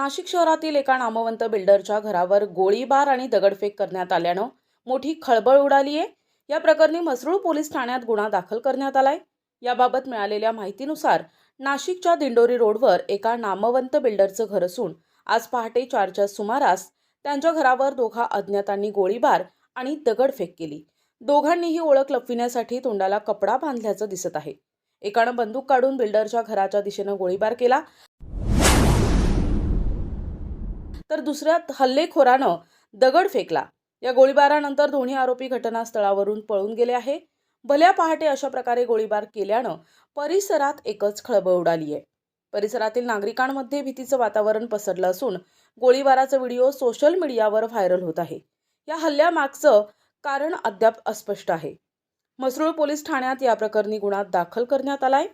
नाशिक शहरातील एका नामवंत बिल्डरच्या घरावर गोळीबार आणि दगडफेक करण्यात आल्यानं मोठी खळबळ उडाली आहे. या प्रकरणी मसरूळ पोलीस ठाण्यात गुन्हा दाखल करण्यात आलाय. याबाबत मिळालेल्या माहितीनुसार नाशिकच्या दिंडोरी रोडवर एका नामवंत बिल्डरचं घर असून आज पहाटे चारच्या सुमारास त्यांच्या घरावर दोघा अज्ञातांनी गोळीबार आणि दगडफेक केली. दोघांनीही ओळख लपविण्यासाठी तोंडाला कपडा बांधल्याचं दिसत आहे. एकानं बंदूक काढून बिल्डरच्या घराच्या दिशेनं गोळीबार केला. तर दुसऱ्यात हल्लेखोरानं दगड फेकला. या गोळीबारानंतर दोन्ही आरोपी घटनास्थळावरून पळून गेले आहे. भल्या पहाटे अशा प्रकारे गोळीबार केल्यानं परिसरात एकच खळबळ उडाली आहे परिसरातील नागरिकांमध्ये भीतीचं वातावरण पसरलं असून गोळीबाराचा व्हिडिओ सोशल मीडियावर व्हायरल होत आहे. या हल्ल्यामागचं कारण अद्याप अस्पष्ट आहे. मसरूळ पोलीस ठाण्यात या प्रकरणी गुन्हा दाखल करण्यात आलाय.